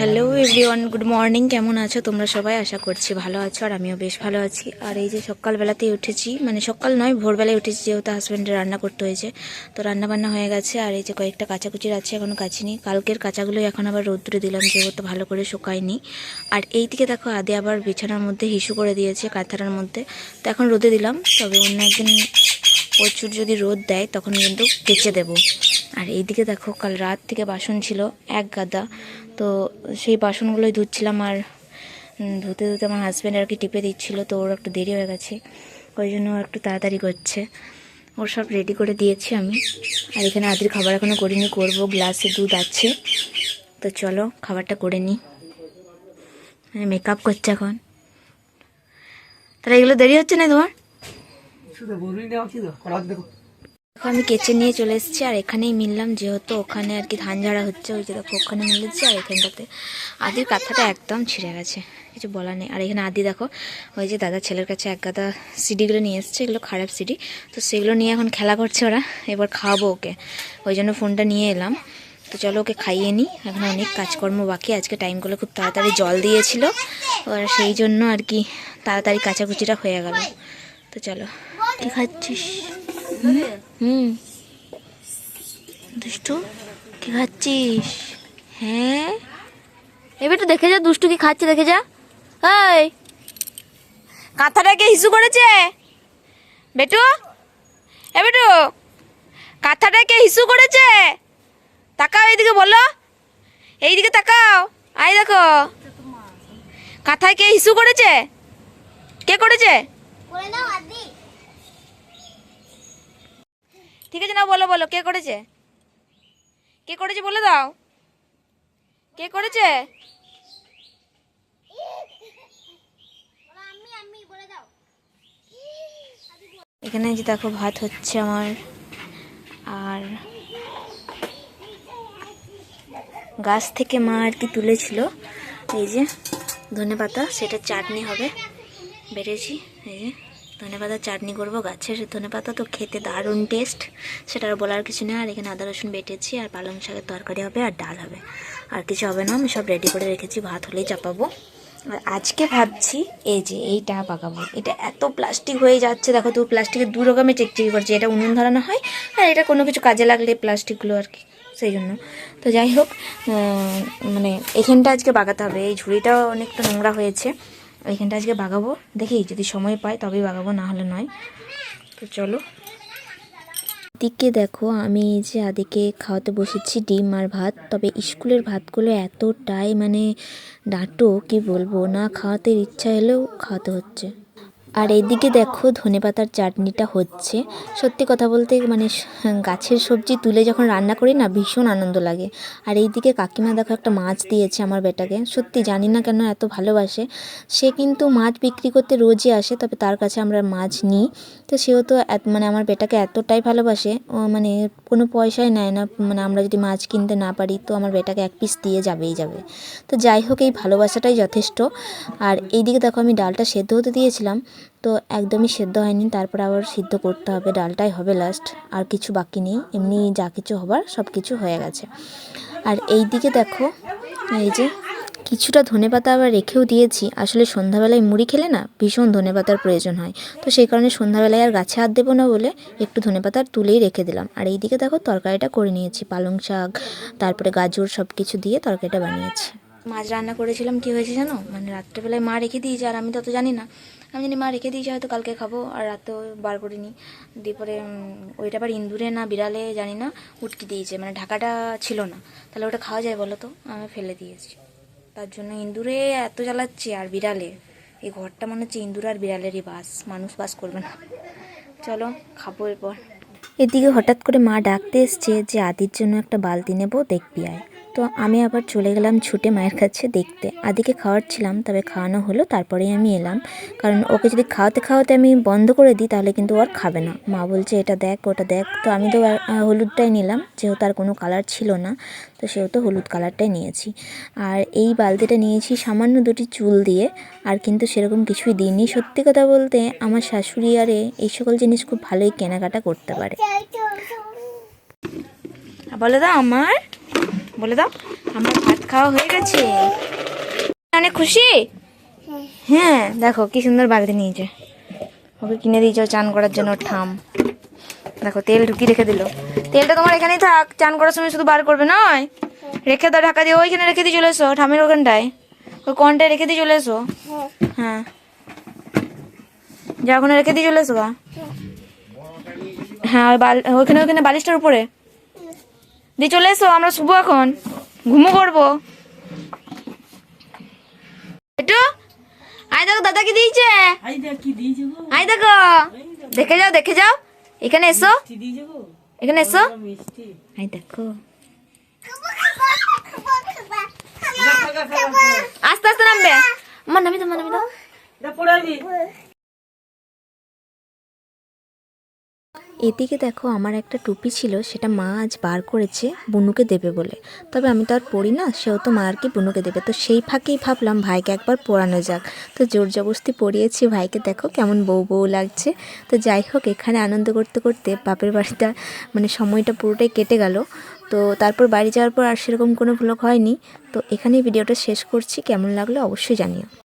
Hello everyone good morning কেমন আছো? তোমরা সবাই আশা করছি ভালো আছো আর আমিও বেশ ভালো আছি। আর এই যে সকালবেলাতেই উঠেছি মানে সকাল নয়, ভোরবেলায় উঠেছি যেহেতু হাজব্যান্ডের রান্না করতে হয়েছে। তো রান্না বান্না হয়ে গেছে আর এই যে কয়েকটা কাচাকুচির আছে এখনও কাচিনি। কালকের কাঁচাগুলোই এখন আবার রোদ্দুরে দিলাম, যেহেতু ভালো করে শুকায়নি। আর এই দিকে দেখো, আদে আবার বিছানার মধ্যে হিসু করে দিয়েছে, কাঁথাটার মধ্যে। তো এখন রোদে দিলাম, তবে অন্য একদিন প্রচুর যদি রোদ দেয়, তখন কিন্তু কেচে দেবো। আর এইদিকে দেখো, কাল রাত থেকে বাসন ছিল, এক গাদা। তো সেই বাসনগুলোই ধুচ্ছিলাম আর ধুতে ধুতে আমার হাজব্যান্ড আর কি টিপে দিচ্ছিল, তো ওর একটু দেরি হয়ে গেছে। ওই জন্য ও একটু তাড়াতাড়ি করছে। ওর সব রেডি করে দিয়েছি আমি। আর এখানে আদির খাবার এখনও করিনি, করব। গ্লাসে দুধ আছে। তো চলো, খাবারটা করে নিই। মেকআপ করছে এখন। তাহলে এগুলো দেরি হচ্ছে না তোমার? দেখো। আমি কেচে নিয়ে চলে এসেছি, আর এখানেই মিললাম, যেহেতু ওখানে আর কি ধান ঝাড়া হচ্ছে, ওই যে দেখো, ওখানে মিলেছি, আর এখানটাতে আদির কাঁথাটা একদম ছিঁড়ে গেছে, কিছু বলার নেই। আর এখানে আদি দেখো, ওই যে দাদা ছেলের কাছে এক গাদা সিডিগুলো নিয়ে এসছে, এগুলো খারাপ সিডি, তো সেগুলো নিয়ে এখন খেলা করছে ওরা, এবার খাওয়াবো ওকে, ওই জন্য ফোনটা নিয়ে এলাম। তো চলো ওকে খাইয়ে নিই, এখন অনেক কাজকর্ম বাকি, আজকে টাইমগুলো খুব তাড়াতাড়ি জল দিয়েছিল, আর সেই জন্য আর কি তাড়াতাড়ি কাচাকুচিটা হয়ে গেল। তো চলো, কি খাচ্ছিস? হুম। দুষ্টু, কি খাচ্ছিস? হ্যাঁ? এবার তো দেখে যা, দুষ্টু কি খাচ্ছে, দেখে যা। এই! কাঁথাটাকে হিসু করেছে? বেটু? এ বেটু কাঁথাটাকে হিসু করেছে? তাকাও এইদিকে বলো। এইদিকে তাকাও। আই দেখো। কাঁথায় কে হিসু করেছে? কে করেছে? ঠিক আছে, না বলো বলো, কে করেছে? কে করেছে বলে দাও। কে করেছে? এখানে যে দেখো, ভাত হচ্ছে আমার। আর গাছ থেকে মা আর কি তুলেছিল। এই যে ধনে পাতা, সেটা চাটনি হবে। বেড়েছি এই যে। ধনে পাতা চাটনি করব গাছের ধনে পাতা তো খেতে দারুণ টেস্ট সেটা আর বলার কিছু নেই। আর এখানে আদা, রসুন বেটেছি, আর পালং শাকের তরকারি হবে, আর ডাল হবে। আর কিছু হবে না, আমি সব রেডি করে রেখেছি, ভাত হলেই চাপাবো। আর আজকে ভাবছি, এই যে এইটা পাকাবো। এটা এত প্লাস্টিক হয়ে যাচ্ছে, দেখো তো প্লাস্টিকের দু রকমের চেকচেকি করছে। এটা উনুন ধরানো হয়, আর এটা কোনো কিছু কাজে লাগলে প্লাস্টিকগুলো আর কি, সেই জন্য। তো যাই হোক মানে এখানটা আজকে বাগাতে হবে। এই ঝুড়িটাও অনেকটা নোংরা হয়েছে। এইখানটা আজকে বাগাবো। দেখি যদি সময় পাই তবেই বাগাবো, না হলে নয়। তো চলো। দিকে দেখো, আমি এই যে আদিকে খাওয়াতে বসেছি ডিম আর ভাত। তবে স্কুলের ভাতগুলো এতটাই মানে ডাঁটো কি বলব, না খাওয়াতে ইচ্ছা হলেও খাওয়াতে হচ্ছে। আর এইদিকে দেখো ধনেপাতার চাটনিটা হচ্ছে। সত্যি কথা বলতে মানে গাছের সবজি তুলে যখন রান্না করি না, ভীষণ আনন্দ লাগে। আর এইদিকে কাকিমা দেখো একটা মাছ দিয়েছে আমার বেটাকে। সত্যি জানি না কেন এত ভালোবাসে। সে কিন্তু মাছ বিক্রি করতে রোজই আসে, তবে তার কাছে আমরা মাছ নিই। তো সেও তো মানে আমার বেটাকে এতটাই ভালোবাসে মানে কোনো পয়সাই নেয় না। মানে আমরা যদি মাছ কিনতে না পারি, তো আমার বেটাকে এক পিস দিয়ে যাবেই যাবে। তো যাই হোক, এই ভালোবাসাটাই যথেষ্ট। আর এইদিকে দেখো আমি ডালটা সেদ্ধ হতে দিয়েছিলাম। তো একদমই সেদ্ধ হয়নি, তারপর আবার সিদ্ধ করতে হবে, ডালটাই হবে লাস্ট আর কিছু বাকি নেই, এমনি যা কিছু হবার সব কিছু হয়ে গেছে। আর এই দিকে দেখো, এই যে কিছুটা ধনেপাতা আবার রেখেও দিয়েছি, আসলে সন্ধ্যাবেলায় মুড়ি খেলে না ভীষণ ধনেপাতার প্রয়োজন হয়, তো সেই কারণে সন্ধ্যাবেলায় আর গাছে হাত দেবো না বলে একটু ধনেপাতার তুলেই রেখে দিলাম। আর এই দিকে দেখো তরকারিটা করে নিয়েছি, পালং শাক, তারপরে গাজর সব কিছু দিয়ে তরকারিটা বানিয়েছি। মাছ রান্না করেছিলাম, কি হয়েছে জানো? মানে রাত্রেবেলায় মা রেখে দিয়েছে, আর আমি তত জানি না। আমি জানি মা রেখে দিয়েছে, হয়তো কালকে খাব, আর রাতেও বার করিনি। দিয়ে পরে ওইটা আবার ইন্দুরে না, বিড়ালে, জানি না, উটকি দিয়েছে। মানে ঢাকাটা ছিল না। তাহলে ওটা খাওয়া যায় বলো তো? আমি ফেলে দিয়েছি। তার জন্য ইন্দুরে এত জ্বালাচ্ছে, আর বিড়ালে। এই ঘরটা মনে হচ্ছে ইন্দুর আর বিড়ালেরই বাস। মানুষ বাস করবে না। চলো, খাব এরপর। এদিকে হঠাৎ করে মা ডাকতে এসছে যে আদির জন্য একটা বালতি নেব, দেখবি আয়। তো আমি আবার চলে গেলাম ছুটে মায়ের কাছে দেখতে। আদিকে খাওয়াচ্ছিলাম তবে খাওয়ানো হলো তারপরেই আমি এলাম। কারণ ওকে যদি খাওয়াতে খাওয়াতে আমি বন্ধ করে দিই তাহলে কিন্তু ও আর খাবে না। মা বলছে এটা দেখ ওটা দেখ। তো আমি তো হলুদটাই নিলাম যেহেতু আর কোনো কালার ছিল না তো সেহেতু হলুদ কালারটাই নিয়েছি। আর এই বালতিটা নিয়েছি সামান্য দুটি চুল দিয়ে আর কিন্তু সেরকম কিছুই দিইনি। সত্যি কথা বলতে আমার শাশুড়ি আরে এই সকল জিনিস খুব ভালোই কেনাকাটা করতে পারে। বলে দাও আমার। বলে দাও, আমার ভাত খাওয়া হয়ে গেছে। অনেক খুশি? হ্যাঁ দেখো কি সুন্দর বালতি নিয়েছে। ওকে কিনে দিয়েছে চান করার জন্য ঠাম দেখো, তেল ঢুকিয়ে রেখে দিল। তেলটা তোমার এখানেই থাক, চান করার সময় শুধু বার করবে, নয়। রেখে দাও, ঢাকা দিয়ে ওইখানে রেখে দিয়ে চলে এসো, ঠামের ওখানটায়। ওই কনটায় রেখে দিয়ে চলে এসো। হ্যাঁ। যা ওখানে রেখে দিয়ে চলে এসো গা। হ্যাঁ ওই বাল ওইখানে ওইখানে বালিশটার উপরে। দিয়ে চলে এসো আমরা শুভ এখন। ঘুমো করব। একটু। আয় দেখো দাদা কি দিয়েছে? আই দেখ আয় দেখো। দেখে যাও দেখে যাও। এখানে এসো। এখানে এসো। আয় দেখো। আস্তে আস্তে নামবে। আমার নামি আমার নামি দাও। এদিকে দেখো আমার একটা টুপি ছিল, সেটা মা আজ বার করেছে বুনুকে দেবে বলে। তবে আমি তো আর পড়ি না, সেও তো মা আর কি বুনুকে দেবে। তো সেই ফাঁকেই ভাবলাম ভাইকে একবার পরানো যাক। তো জোর জবস্তি পড়িয়েছি ভাইকে, দেখো কেমন বউ বউ লাগছে। তো যাই হোক, এখানে আনন্দ করতে করতে বাপের বাড়িটা মানে সময়টা পুরোটাই কেটে গেল। তো তারপর বাড়ি যাওয়ার পর আর সেরকম কোনো ভ্লগ হয়নি। তো এখানেই ভিডিওটা শেষ করছি। কেমন লাগল অবশ্যই জানিও।